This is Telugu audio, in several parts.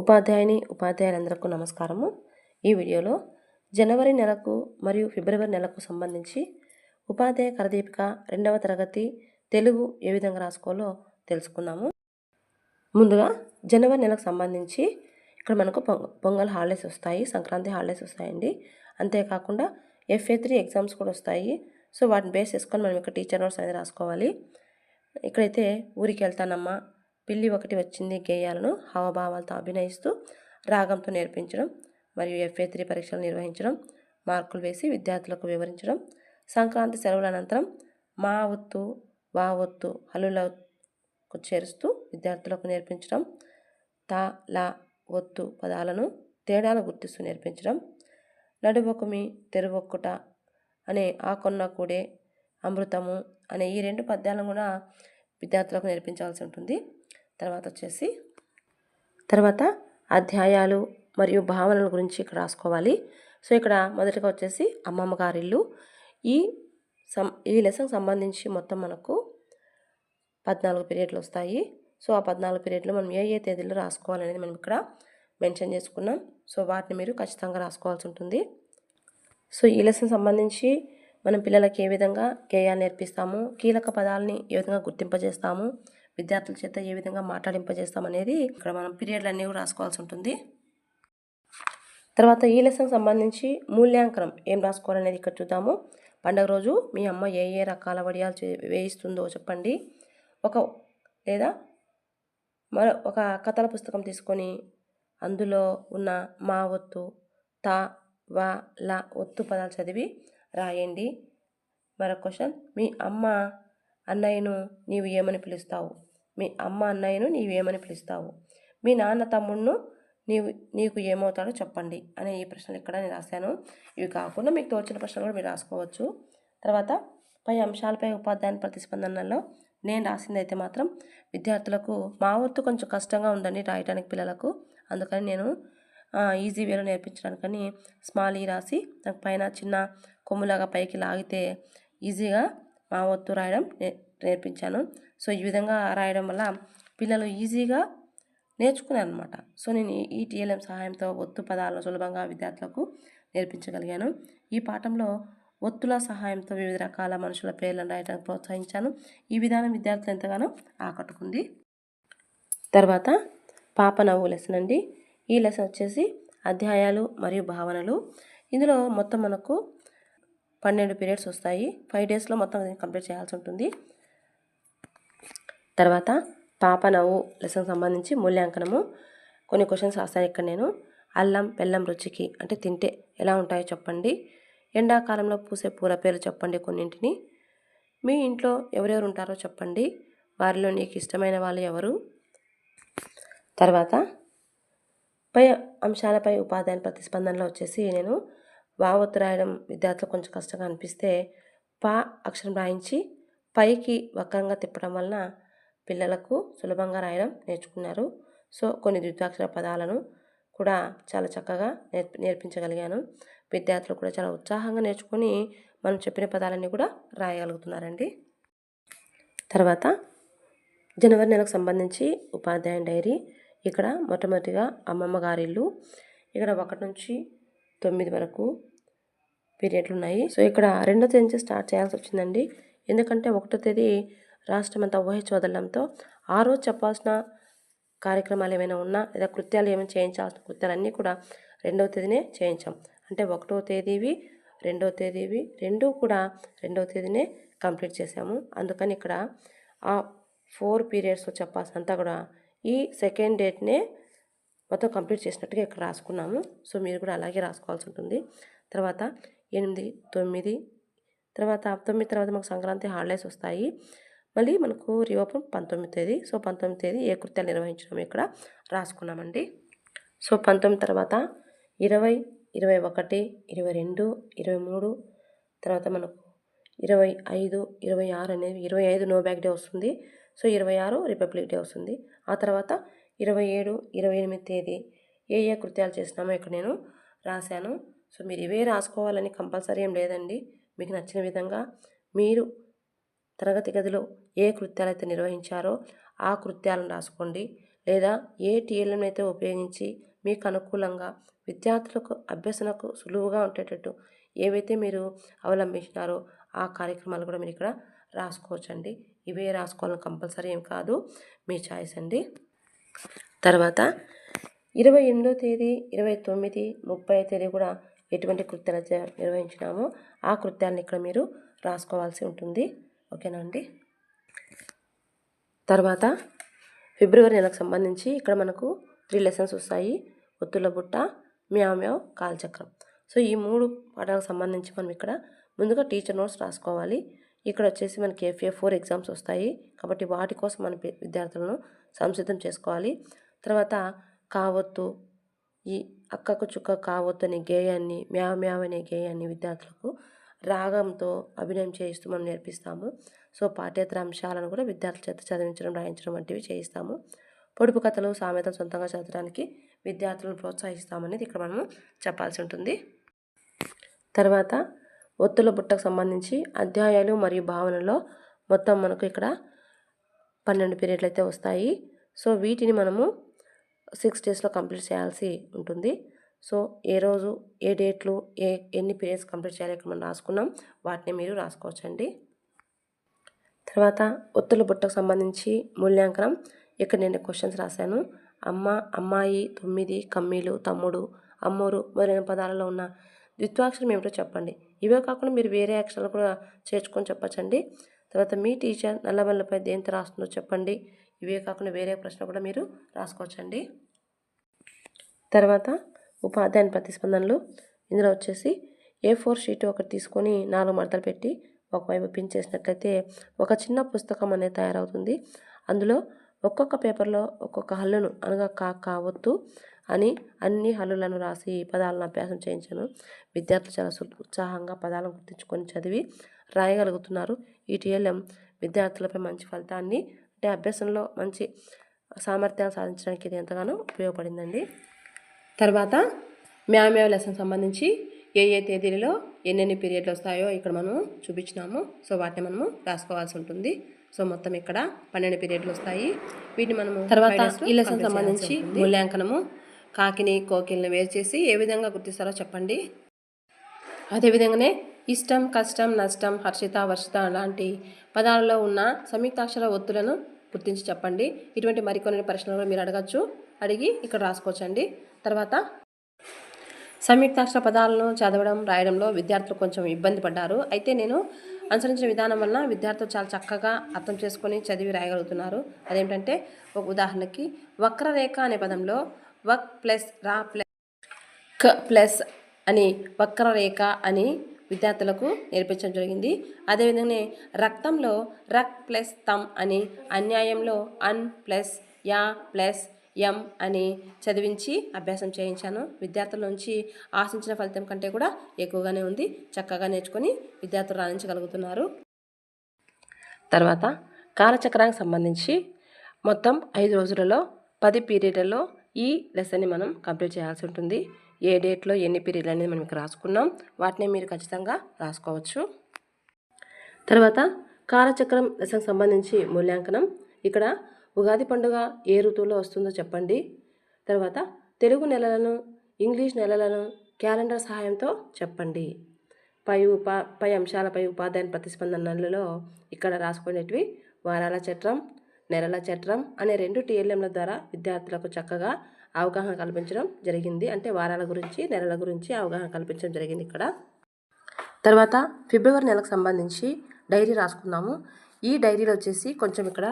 ఉపాధ్యాయుని ఉపాధ్యాయులందరికీ నమస్కారము. ఈ వీడియోలో జనవరి నెలకు మరియు ఫిబ్రవరి నెలకు సంబంధించి ఉపాధ్యాయ కరదీపిక రెండవ తరగతి తెలుగు ఏ విధంగా రాసుకోవాలో తెలుసుకుందాము. ముందుగా జనవరి నెలకు సంబంధించి ఇక్కడ మనకు పొంగ పొంగల్ హాలిడేస్ వస్తాయి సంక్రాంతి హాలిడేస్ వస్తాయండి. అంతేకాకుండా ఎఫ్ఏ త్రీ ఎగ్జామ్స్ కూడా వస్తాయి. సో వాటిని బేస్ చేసుకొని మనం ఇక్కడ టీచర్ నోట్స్ అనేది రాసుకోవాలి. ఇక్కడైతే ఊరికి వెళ్తానమ్మా పిల్లి ఒకటి వచ్చింది గేయాలను హావభావాలతో అభినయిస్తూ రాగంతో నేర్పించడం మరియు ఎఫ్ఏ త్రీ పరీక్షలు నిర్వహించడం మార్కులు వేసి విద్యార్థులకు వివరించడం సంక్రాంతి సెలవుల అనంతరం మా ఒత్తు వా ఒత్తు హలులకు చేరుస్తూ విద్యార్థులకు నేర్పించడం తా లా ఒత్తు పదాలను తేడాలు గుర్తిస్తూ నేర్పించడం నడువొకుమి తెరువొక్కుట అనే ఆకొన్న కూడే అమృతము అనే ఈ రెండు పద్యాలను కూడా విద్యార్థులకు నేర్పించాల్సి ఉంటుంది. తర్వాత వచ్చేసి తర్వాత అధ్యాయాలు మరియు భావనల గురించి ఇక్కడ రాసుకోవాలి. సో ఇక్కడ మొదటగా వచ్చేసి అమ్మమ్మ గారిల్లు ఈ సం ఈ లెసన్ సంబంధించి మొత్తం మనకు పద్నాలుగు పీరియడ్లు వస్తాయి. సో ఆ పద్నాలుగు పీరియడ్లు మనం ఏ ఏ తేదీలో రాసుకోవాలనేది మనం ఇక్కడ మెన్షన్ చేసుకున్నాం. సో వాటిని మీరు ఖచ్చితంగా రాసుకోవాల్సి ఉంటుంది. సో ఈ లెసన్ సంబంధించి మనం పిల్లలకి ఏ విధంగా గేయాలు నేర్పిస్తాము కీలక పదాలని ఏ విధంగా గుర్తింపజేస్తాము విద్యార్థుల చేత ఏ విధంగా మాట్లాడింపజేస్తాం అనేది ఇక్కడ మనం పీరియడ్లు అన్నీ కూడా రాసుకోవాల్సి ఉంటుంది. తర్వాత ఈ లెసన్ సంబంధించి మూల్యాంకనం ఏం రాసుకోవాలనేది ఇక్కడ చూద్దాము. పండగ రోజు మీ అమ్మ ఏ ఏ రకాల వడియాలు వేయిస్తుందో చెప్పండి. ఒక లేదా మరో ఒక కథల పుస్తకం తీసుకొని అందులో ఉన్న మా ఒత్తు తా వా ల ఒత్తు పదాలు చదివి రాయండి. మరొక క్వశ్చన్. మీ అమ్మ అన్నయ్యను నీవు ఏమని పిలుస్తావు? మీ అమ్మ అన్నయ్యను నీవు ఏమని పిలుస్తావు? మీ నాన్న తమ్ముడును నీవు నీకు ఏమవుతాడో చెప్పండి అనే ఈ ప్రశ్నలు ఇక్కడ నేను రాశాను. ఇవి కాకుండా మీకు తోచిన ప్రశ్నలు కూడా మీరు రాసుకోవచ్చు. తర్వాత పై అంశాలపై ఉపాధ్యాయుని ప్రతిస్పందనలో నేను రాసింది అయితే మాత్రం విద్యార్థులకు మా వంతు కొంచెం కష్టంగా ఉందండి రాయడానికి పిల్లలకు. అందుకని నేను ఈజీ వేలో నేర్పించడానికని స్మాల్ ఈ e రాసి దాని పైన చిన్న కొమ్ములాగా పైకి లాగితే ఈజీగా మా ఒత్తు రాయడం నేర్పించాను. సో ఈ విధంగా రాయడం వల్ల పిల్లలు ఈజీగా నేర్చుకున్నారు అనమాట సో నేను ఈ టీఎల్ఎం సహాయంతో ఒత్తు పదాలను సులభంగా విద్యార్థులకు నేర్పించగలిగాను. ఈ పాఠంలో ఒత్తుల సహాయంతో వివిధ రకాల మనుషుల పేర్లను రాయడానికి ప్రోత్సహించాను. ఈ విధానం విద్యార్థులు ఎంతగానో ఆకట్టుకుంది. తర్వాత పాప నవ్వు లెసన్ అండి. ఈ లెసన్ వచ్చేసి అధ్యాయాలు మరియు భావనలు. ఇందులో మొత్తం మనకు పన్నెండు పీరియడ్స్ వస్తాయి. ఫైవ్ డేస్లో మొత్తం కంప్లీట్ చేయాల్సి ఉంటుంది. తర్వాత పాప నవ్వు లెసన్ సంబంధించి మూల్యాంకనము. కొన్ని క్వశ్చన్స్ రాస్తాను ఇక్కడ నేను. అల్లం బెల్లం రుచికి అంటే తింటే ఎలా ఉంటాయో చెప్పండి. ఎండాకాలంలో పూసే పూల పేర్లు చెప్పండి కొన్నింటిని. మీ ఇంట్లో ఎవరెవరు ఉంటారో చెప్పండి. వారిలో నీకు ఇష్టమైన వాళ్ళు ఎవరు? తర్వాత పై అంశాలపై ఉపాధ్యాయుని ప్రతిస్పందనలో వచ్చేసి నేను వావత్తు రాయడం విద్యార్థులకు కొంచెం కష్టంగా అనిపిస్తే పా అక్షరం రాయించి పైకి వక్రంగా తిప్పడం వలన పిల్లలకు సులభంగా రాయడం నేర్చుకున్నారు. సో కొన్ని ద్వితాక్షర పదాలను కూడా చాలా చక్కగా నేర్పి నేర్పించగలిగాను. విద్యార్థులు కూడా చాలా ఉత్సాహంగా నేర్చుకొని మనం చెప్పిన పదాలన్నీ కూడా రాయగలుగుతున్నారండి. తర్వాత జనవరి నెలకు సంబంధించి ఉపాధ్యాయుని డైరీ ఇక్కడ మొట్టమొదటిగా అమ్మమ్మ గారి ఇల్లు. ఇక్కడ ఒకటి నుంచి తొమ్మిది వరకు పీరియడ్లు ఉన్నాయి. సో ఇక్కడ రెండో తేదీ నుంచి స్టార్ట్ చేయాల్సి వచ్చిందండి. ఎందుకంటే ఒకటో తేదీ రాష్ట్రం అంతా ఊహించి వదలడంతో ఆ రోజు చెప్పాల్సిన కార్యక్రమాలు ఏమైనా ఉన్నా లేదా కృత్యాలు ఏమైనా చేయించాల్సిన కృత్యాలన్నీ కూడా రెండవ తేదీనే చేయించాం. అంటే ఒకటో తేదీవి రెండవ తేదీవి రెండు కూడా రెండవ తేదీనే కంప్లీట్ చేసాము అందుకని ఇక్కడ ఆ ఫోర్ పీరియడ్స్లో చెప్పాల్సినంతా కూడా ఈ సెకండ్ డేట్నే మొత్తం కంప్లీట్ చేసినట్టుగా ఇక్కడ రాసుకున్నాము. సో మీరు కూడా అలాగే రాసుకోవాల్సి ఉంటుంది. తర్వాత ఎనిమిది తొమ్మిది తర్వాత తొమ్మిది తర్వాత మాకు సంక్రాంతి హాలిడేస్ వస్తాయి. మళ్ళీ మనకు రీఓపెన్ పంతొమ్మిది తేదీ. సో పంతొమ్మిది తేదీ ఏ కృత్యాలు నిర్వహించడం ఇక్కడ రాసుకున్నామండి. సో పంతొమ్మిది తర్వాత ఇరవై ఇరవై ఒకటి ఇరవై రెండు ఇరవై మూడు తర్వాత మనకు ఇరవై ఐదు ఇరవై ఆరు అనేవి ఇరవై ఐదు నో బ్యాక్ డే వస్తుంది. సో ఇరవై ఆరు రిపబ్లిక్ డే వస్తుంది. ఆ తర్వాత ఇరవై ఏడు ఇరవై ఎనిమిది తేదీ ఏ ఏ కృత్యాలు చేసినామో ఇక్కడ నేను రాశాను. సో మీరు ఇవే రాసుకోవాలని కంపల్సరీ ఏం లేదండి. మీకు నచ్చిన విధంగా మీరు తరగతి గదిలో ఏ కృత్యాలు అయితే నిర్వహించారో ఆ కృత్యాలను రాసుకోండి. లేదా ఏ టీఎల్ఎం అయితే ఉపయోగించి మీకు అనుకూలంగా విద్యార్థులకు అభ్యసనకు సులువుగా ఉండేటట్టు ఏవైతే మీరు అవలంబించినారో ఆ కార్యక్రమాలు కూడా మీరు ఇక్కడ రాసుకోవచ్చండి. ఇవే రాసుకోవాలని కంపల్సరీ ఏం కాదు. మీ ఛాయిస్ అండి. తర్వాత ఇరవై ఎనిమిదో తేదీ ఇరవై తొమ్మిది ముప్పై తేదీ కూడా ఎటువంటి కృత్యాలు నిర్వహించినామో ఆ కృత్యాలను ఇక్కడ మీరు రాసుకోవాల్సి ఉంటుంది. ఓకేనా అండి? తర్వాత ఫిబ్రవరి నెలకు సంబంధించి ఇక్కడ మనకు త్రీ లెసన్స్ వస్తాయి. ఒత్తుల బుట్ట మ్యావ్ మ్యావ్ కాలచక్రం సో ఈ మూడు పాఠాలకు సంబంధించి మనం ఇక్కడ ముందుగా టీచర్ నోట్స్ రాసుకోవాలి. ఇక్కడ వచ్చేసి మనకి ఎఫ్ఏ ఫోర్ ఎగ్జామ్స్ వస్తాయి. కాబట్టి వాటి కోసం మన విద్యార్థులను సంసిద్ధం చేసుకోవాలి. తర్వాత కావత్తు ఈ అక్కకు చుక్క కావత్తు అనే గేయాన్ని మ్యావ్ మ్యావ్ అనే గేయాన్ని విద్యార్థులకు రాగంతో అభినయం చేయిస్తూ మనం నేర్పిస్తాము. సో పాఠ్యేతర అంశాలను కూడా విద్యార్థుల చేత చదివించడం రాయించడం వంటివి చేయిస్తాము. పొడుపు కథలు సామెతలు సొంతంగా చదవడానికి విద్యార్థులను ప్రోత్సహిస్తామనేది ఇక్కడ మనం చెప్పాల్సి ఉంటుంది. తర్వాత ఒత్తుల బుట్టకు సంబంధించి అధ్యాయాలు మరియు భావనలో మొత్తం మనకు ఇక్కడ పన్నెండు పీరియడ్లు అయితే వస్తాయి. సో వీటిని మనము సిక్స్ డేస్లో కంప్లీట్ చేయాల్సి ఉంటుంది. సో ఏ రోజు ఏ డేట్లు ఏ ఎన్ని పీరియడ్స్ కంప్లీట్ చేయాలి ఇక్కడ మనం రాసుకున్నాం. వాటిని మీరు రాసుకోవచ్చండి. తర్వాత ఒత్తుల బుట్టకు సంబంధించి మూల్యాంకనం. ఇక్కడ నేను క్వశ్చన్స్ రాశాను. అమ్మ అమ్మాయి తొమ్మిది కమ్మీలు తమ్ముడు అమ్మోరు మొదలైన పదాలలో ఉన్న ద్విత్వాక్షరం ఏమిటో చెప్పండి. ఇవే కాకుండా మీరు వేరే అక్షరాలు కూడా చేర్చుకొని చెప్పచ్చండి. తర్వాత మీ టీచర్ నల్లబల్లపై దేంత రాస్తుందో చెప్పండి. ఇవే కాకుండా వేరే ప్రశ్న కూడా మీరు రాసుకోవచ్చండి. తర్వాత ఉపాధ్యాయుని ప్రతిస్పందనలు. ఇందులో వచ్చేసి ఏ ఫోర్ షీట్ ఒకటి తీసుకొని నాలుగు మడతలు పెట్టి ఒకవైపు పిన్ చేసినట్లయితే ఒక చిన్న పుస్తకం అనేది తయారవుతుంది. అందులో ఒక్కొక్క పేపర్లో ఒక్కొక్క హల్లును అనగా కా కావద్దు అని అన్ని హల్లులను రాసి పదాలను అభ్యాసం చేయించాను. విద్యార్థులు చాలా ఉత్సాహంగా పదాలను గుర్తించుకొని చదివి రాయగలుగుతున్నారు. ఈ టీఎల్ఎం విద్యార్థులపై మంచి ఫలితాన్ని అంటే అభ్యాసంలో మంచి సామర్థ్యాలు సాధించడానికి ఇది ఎంతగానో ఉపయోగపడిందండి. తర్వాత మ్యామ్యావ్ లెసన్ సంబంధించి ఏ ఏ తేదీలలో ఎన్నెన్ని పీరియడ్లు వస్తాయో ఇక్కడ మనం చూపించినాము. సో వాటిని మనము రాసుకోవాల్సి ఉంటుంది. సో మొత్తం ఇక్కడ పన్నెండు పీరియడ్లు వస్తాయి. వీటిని మనము తర్వాత ఈ లెసన్ సంబంధించి మూల్యాంకనము కాకిని కోకిల్ని వేరు చేసి ఏ విధంగా గుర్తిస్తారో చెప్పండి. అదేవిధంగానే ఇష్టం కష్టం నష్టం హర్షిత వర్షిత లాంటి పదాలలో ఉన్న సంయుక్తాక్షర ఒత్తులను గుర్తించి చెప్పండి. ఇటువంటి మరికొన్ని ప్రశ్నలు మీరు అడగచ్చు. అడిగి ఇక్కడ రాసుకోవచ్చండి. తర్వాత సంయుక్తాక్షర పదాలను చదవడం రాయడంలో విద్యార్థులు కొంచెం ఇబ్బంది పడ్డారు. అయితే నేను అనుసరించిన విధానం వలన విద్యార్థులు చాలా చక్కగా అర్థం చేసుకొని చదివి రాయగలుగుతున్నారు. అదేంటంటే ఒక ఉదాహరణకి వక్రరేఖ అనే పదంలో వక్ ప్లస్ రా ప్లస్ క ప్లస్ అని వక్రరేఖ అని విద్యార్థులకు నేర్పించడం జరిగింది. అదేవిధంగానే రక్తంలో రక్ ప్లస్ తమ్ అని అన్యాయంలో అన్ ప్లస్ యా ప్లస్ ఎం అని చదివించి అభ్యాసం చేయించాను. విద్యార్థుల నుంచి ఆశించిన ఫలితం కంటే కూడా ఎక్కువగానే ఉంది. చక్కగా నేర్చుకొని విద్యార్థులు రాణించగలుగుతున్నారు. తర్వాత కాలచక్రానికి సంబంధించి మొత్తం ఐదు రోజులలో పది పీరియడ్లలో ఈ లెసన్ని మనం కంప్లీట్ చేయాల్సి ఉంటుంది. ఏ డేట్లో ఎన్ని పీరియడ్లు అనేది మనం ఇక్కడ రాసుకున్నాం. వాటిని మీరు ఖచ్చితంగా రాసుకోవచ్చు. తర్వాత కాలచక్రం లెసన్కి సంబంధించి మూల్యాంకనం. ఇక్కడ ఉగాది పండుగ ఏ ఋతువులో వస్తుందో చెప్పండి. తర్వాత తెలుగు నెలలను ఇంగ్లీష్ నెలలను క్యాలెండర్ సహాయంతో చెప్పండి. పై ఉపా పై అంశాలపై ఉపాధ్యాయుని ప్రతిస్పందనలలో ఇక్కడ రాసుకునేటివి వారాల చట్రం నెలల చట్రం అనే రెండు టీఎల్ఎంల ద్వారా విద్యార్థులకు చక్కగా అవగాహన కల్పించడం జరిగింది. అంటే వారాల గురించి నెలల గురించి అవగాహన కల్పించడం జరిగింది ఇక్కడ. తర్వాత ఫిబ్రవరి నెలకు సంబంధించి డైరీ రాసుకుందాము. ఈ డైరీలో వచ్చేసి కొంచెం ఇక్కడ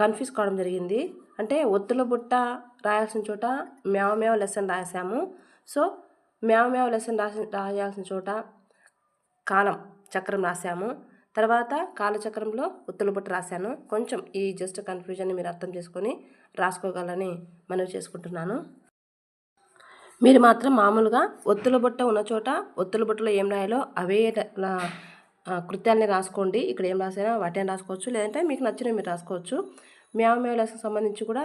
కన్ఫ్యూజ్ కావడం జరిగింది. అంటే ఒత్తుల బుట్ట రాయాల్సిన చోట మేవ మేవ లెసన్ రాసాము. సో మేవ మేవ లెసన్ రాసి రాయాల్సిన చోట కాలం చక్రం రాసాము. తర్వాత కాలచక్రంలో ఒత్తుల బుట్ట రాశాను. కొంచెం ఈ జస్ట్ కన్ఫ్యూజన్ని మీరు అర్థం చేసుకొని రాసుకోగలని మనవి చేసుకుంటున్నాను. మీరు మాత్రం మామూలుగా ఒత్తుల బుట్ట ఉన్న చోట ఒత్తుల బుట్టలో ఏం రాయాలో అవే కృత్యాన్ని రాసుకోండి. ఇక్కడ ఏం రాసినా వాటిని రాసుకోవచ్చు. లేదంటే మీకు నచ్చినవి మీరు రాసుకోవచ్చు. మేవ మేవ లెసన్ సంబంధించి కూడా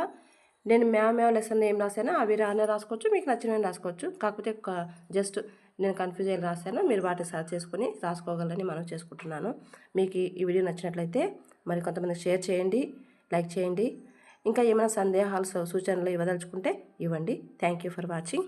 నేను మ్యామ్ మేవ లెసన్ ఏం రాసానో అవి రానే రాసుకోవచ్చు మీకు నచ్చినవి రాసుకోవచ్చు. కాకపోతే జస్ట్ నేను కన్ఫ్యూజ్ అయ్యి రాశాను మీరు వాటిని సర్చ్ చేసుకొని రాసుకోగలని మనం చేసుకుంటున్నాను. మీకు ఈ వీడియో నచ్చినట్లయితే మరి కొంతమంది షేర్ చేయండి లైక్ చేయండి. ఇంకా ఏమైనా సందేహాలు సూచనలు ఇవ్వదలుచుకుంటే ఇవ్వండి. Thank you for watching.